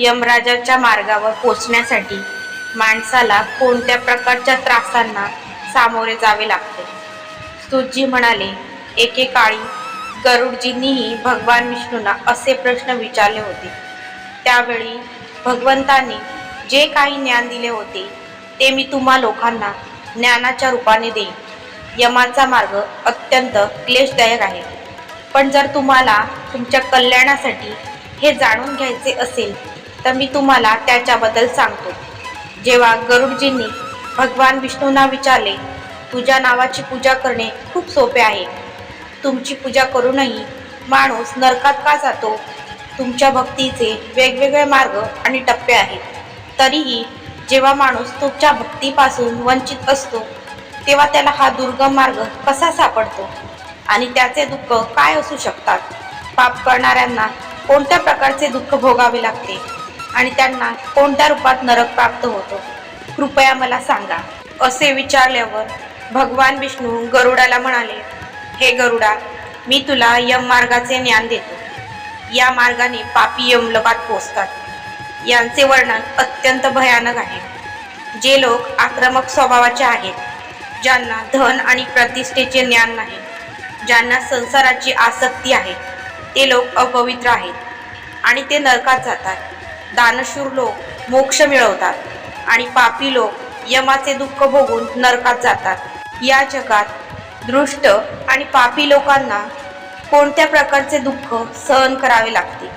यमराजाच्या मार्गावर पोचण्यासाठी माणसाला कोणत्या प्रकारच्या त्रासांना सामोरे जावे लागते? स्तुतजी म्हणाले एकेकाळी गरुडजींनीही भगवान विष्णूंना असे प्रश्न विचारले होते. त्यावेळी भगवंतांनी जे काही ज्ञान दिले होते ते मी तुम्हा लोकांना ज्ञानाच्या रूपाने देईन. यमाचा मार्ग अत्यंत क्लेशदायक आहे. पण जर तुम्हाला तुमच्या कल्याणासाठी हे जाणून घ्यायचे असेल तर मी तुम्हाला त्याच्याबद्दल सांगतो. जेव्हा गरुडजींनी भगवान विष्णूंना विचारले तुझ्या नावाची पूजा करणे खूप सोपे आहे. तुमची पूजा करूनही माणूस नरकात का जातो? तुमच्या भक्तीचे वेगवेगळे मार्ग आणि टप्पे आहेत. तरीही जेव्हा माणूस तुमच्या भक्तीपासून वंचित असतो तेव्हा त्याला हा दुर्गम मार्ग कसा सापडतो? आणि त्याचे दुःख काय असू शकतात? पाप करणाऱ्यांना कोणत्या प्रकारचे दुःख भोगावे लागते? आणि त्यांना कोणत्या रूपात नरक प्राप्त होतो? कृपया मला सांगा. असे विचारल्यावर भगवान विष्णू गरुडाला म्हणाले हे गरुडा मी तुला यम मार्गाचे ज्ञान देतो. या मार्गाने पापी यमलोकात पोचतात यांचे वर्णन अत्यंत भयानक आहे. जे लोक आक्रमक स्वभावाचे आहेत ज्यांना धन आणि प्रतिष्ठेचे ज्ञान नाही ज्यांना संसाराची आसक्ती आहे ते लोक अपवित्र आहेत आणि ते नरकात जातात. दानशूर लोक मोक्ष मिळवतात आणि पापी लोक यमाचे दुःख भोगून नरकात जातात. या जगात दृष्ट आणि पापी लोकांना कोणत्या प्रकारचे दुःख सहन करावे लागते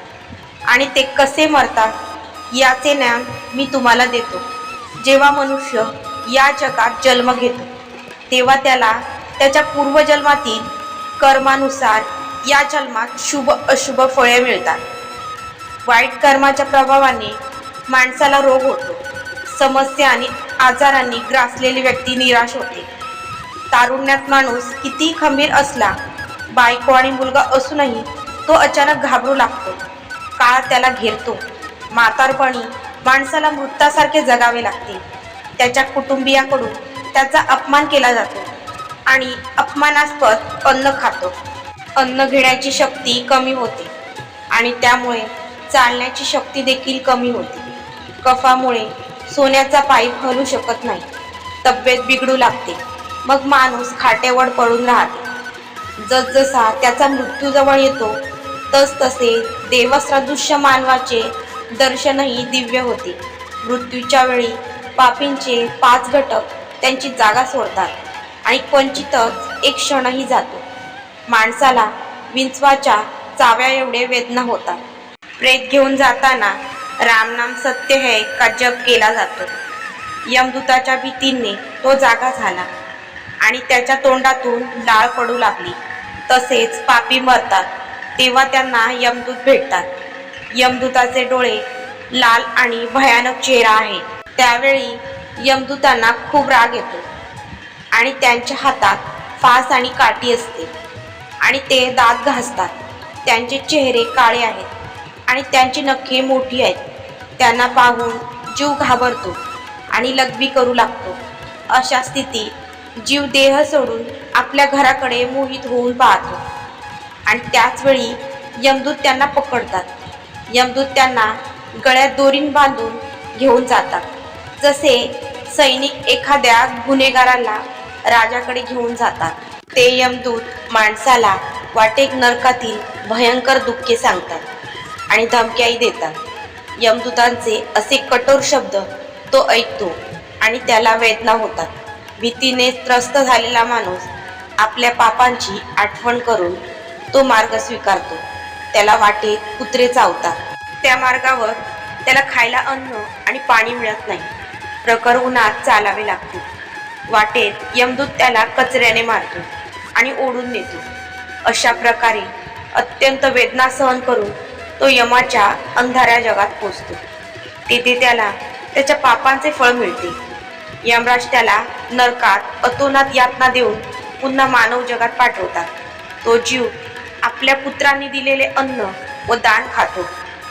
आणि ते कसे मरतात याचे ज्ञान मी तुम्हाला देतो. जेव्हा मनुष्य या जगात जन्म घेतो तेव्हा त्याला त्याच्या पूर्वजन्मातील कर्मानुसार या जन्मात शुभ अशुभ फळे मिळतात. वाईट कर्माच्या प्रभावाने माणसाला रोग होतो. समस्या आणि आजारांनी ग्रासलेली व्यक्ती निराश होते. तारुण्यात माणूस किती खंबीर असला बायको आणि मुलगा असूनही तो अचानक घाबरू लागतो. काळ त्याला घेरतो. म्हातारपणी माणसाला मृतासारखे जगावे लागते. त्याच्या कुटुंबियाकडून त्याचा अपमान केला जातो आणि अपमानास्पद अन्न खातो. अन्न घेण्याची शक्ती कमी होते आणि त्यामुळे चालण्याची शक्ती देखील कमी होते. कफामुळे सोन्याचा पाईप हलू शकत नाही. तब्येत बिघडू लागते. मग माणूस खाटेवर पडून राहते. जसजसा त्याचा मृत्यूजवळ येतो तसतसे देवसदृश्य मानवाचे दर्शनही दिव्य होते. मृत्यूच्या वेळी पापींचे पाच घटक त्यांची जागा सोडतात आणि क्वचितच एक क्षणही जातो. माणसाला विंचवाच्या चाव्या एवढे वेदना होतात. प्रेत घेऊन जाताना रामनाम सत्य है का जप केला जातो. यमदूताच्या भीतीने तो जागा झाला आणि त्याच्या तोंडातून लाळ पडू लागली. तसेच पापी मरतात तेव्हा त्यांना यमदूत भेटतात. यमदूताचे डोळे लाल आणि भयानक चेहरा आहे. त्यावेळी यमदूतांना खूप राग येतो आणि त्यांच्या हातात फास आणि काठी असते आणि ते दात घासतात. त्यांचे चेहरे काळे आहेत. आणि त्यांची नखे मोठी आहेत. त्यांना पाहून जीव घाबरतो आणि लघवी करू लागतो. अशा स्थितीत जीव देह सोडून आपल्या घराकडे मोहित होऊन पाहतो. आणि त्याचवेळी यमदूत त्यांना पकडतात. यमदूत त्यांना गळ्यात दोरीन बांधून घेऊन जातात. जसे सैनिक एखाद्या गुन्हेगाराला राजाकडे घेऊन जातात ते यमदूत माणसाला वाटेक नरकातील भयंकर दुःखे सांगतात. आणि धमक्याही देतात. यमदूतांचे असे कठोर शब्द तो ऐकतो आणि त्याला वेदना होतात. भीतीने त्रस्त झालेला माणूस आपल्या पापांची आठवण करून तो मार्ग स्वीकारतो. त्याला वाटेत कुत्रे चावतात. त्या मार्गावर त्याला खायला अन्न आणि पाणी मिळत नाही. प्रखर उन्हात चालावे लागते. वाटेत यमदूत त्याला कचऱ्याने मारतो आणि ओढून नेतो. अशा प्रकारे अत्यंत वेदना सहन करून तो यमाच्या अंधाऱ्या जगात पोचतो. तेथे त्याला त्याच्या पापांचे फळ मिळते. यमराज त्याला नरकात अतोनात यातना देऊन पुन्हा मानव जगात पाठवतात. तो जीव आपल्या पुत्रांनी दिलेले अन्न व दान खातो.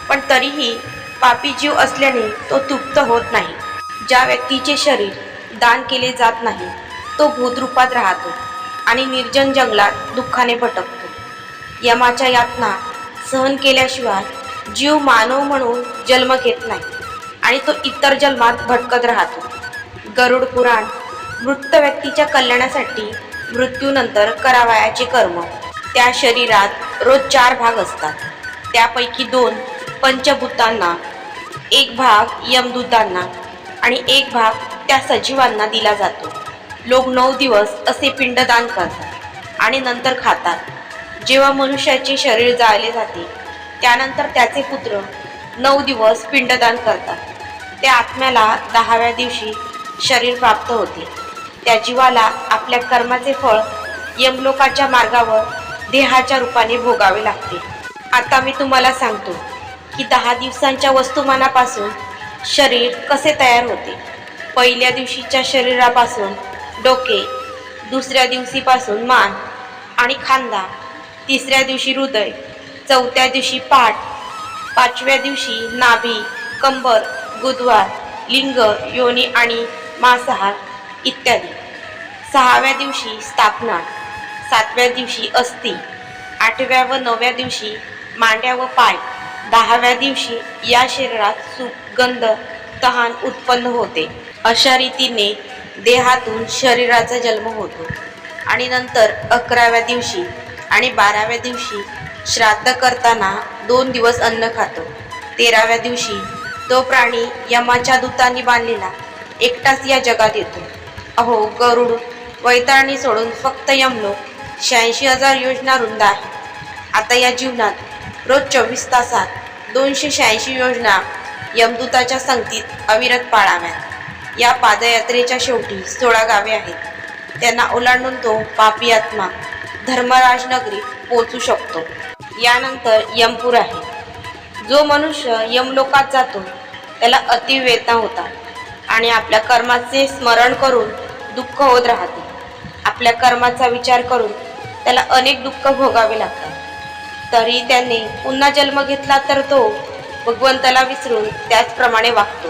पण तरीही पापी जीव असल्याने तो तृप्त होत नाही. ज्या व्यक्तीचे शरीर दान केले जात नाही तो भूतरूपात राहतो आणि निर्जन जंगलात दुःखाने भटकतो. यमाच्या यातना सहन केल्याशिवाय जीव मानव म्हणून जन्म घेत नाही. आणि तो इतर जन्मात भटकत राहतो. गरुड पुराण मृत व्यक्तीच्या कल्याणासाठी मृत्यूनंतर करावयाचे कर्म. त्या शरीरात रोज चार भाग असतात. त्यापैकी दोन पंचभूतांना एक भाग यमदूतांना आणि एक भाग त्या सजीवांना दिला जातो. लोक नऊ दिवस असे पिंडदान करतात आणि नंतर खातात. जेव्हा मनुष्याचे शरीर जाळले जाते त्यानंतर त्याचे पुत्र नऊ दिवस पिंडदान करतात. त्या आत्म्याला दहाव्या दिवशी शरीर प्राप्त होते. त्या जीवाला आपल्या कर्माचे फळ यमलोकाच्या मार्गावर देहाच्या रूपाने भोगावे लागते. आता मी तुम्हाला सांगतो की दहा दिवसांच्या वस्तुमानापासून शरीर कसे तयार होते. पहिल्या दिवशीच्या शरीरापासून डोके दुसऱ्या दिवशीपासून मान आणि खांदा तिसऱ्या दिवशी हृदय चौथ्या दिवशी पाठ पाचव्या दिवशी नाभी कंबर गुदवार लिंग योनी आणि मांसाहार इत्यादी. सहाव्या दिवशी स्थापना सातव्या दिवशी अस्थि आठव्या व नवव्या दिवशी मांड्या व पाय दहाव्या दिवशी या शरीरात सुगंध तहान उत्पन्न होते. अशा रीतीने देहातून शरीराचा जन्म होतो. आणि नंतर अकराव्या दिवशी आणि बाराव्या दिवशी श्राद्ध करताना दोन दिवस अन्न खातो. तेराव्या दिवशी तो प्राणी यमाच्या दूतांनी बांधलेला एकटाच या जगात येतो. अहो गरुड वैतरणी सोडून फक्त यमलोक शहाऐंशी हजार योजना रुंद आहे. आता या जीवनात रोज चोवीस तासात दोनशे शहाऐंशी योजना यमदूताच्या संगतीत अविरत पाळाव्यात. या पादयात्रेच्या शेवटी सोळा गावे आहेत. त्यांना ओलांडून तो पापी आत्मा धर्मराजनगरीत पोचू शकतो. यानंतर यमपूर आहे. जो मनुष्य यमलोकात जातो त्याला अतिवेदना होतात आणि आपल्या कर्माचे स्मरण करून दुःख होत राहते. आपल्या कर्माचा विचार करून त्याला अनेक दुःख भोगावे लागतात. तरी त्याने पुन्हा जन्म घेतला तर तो भगवंताला विसरून त्याचप्रमाणे वागतो.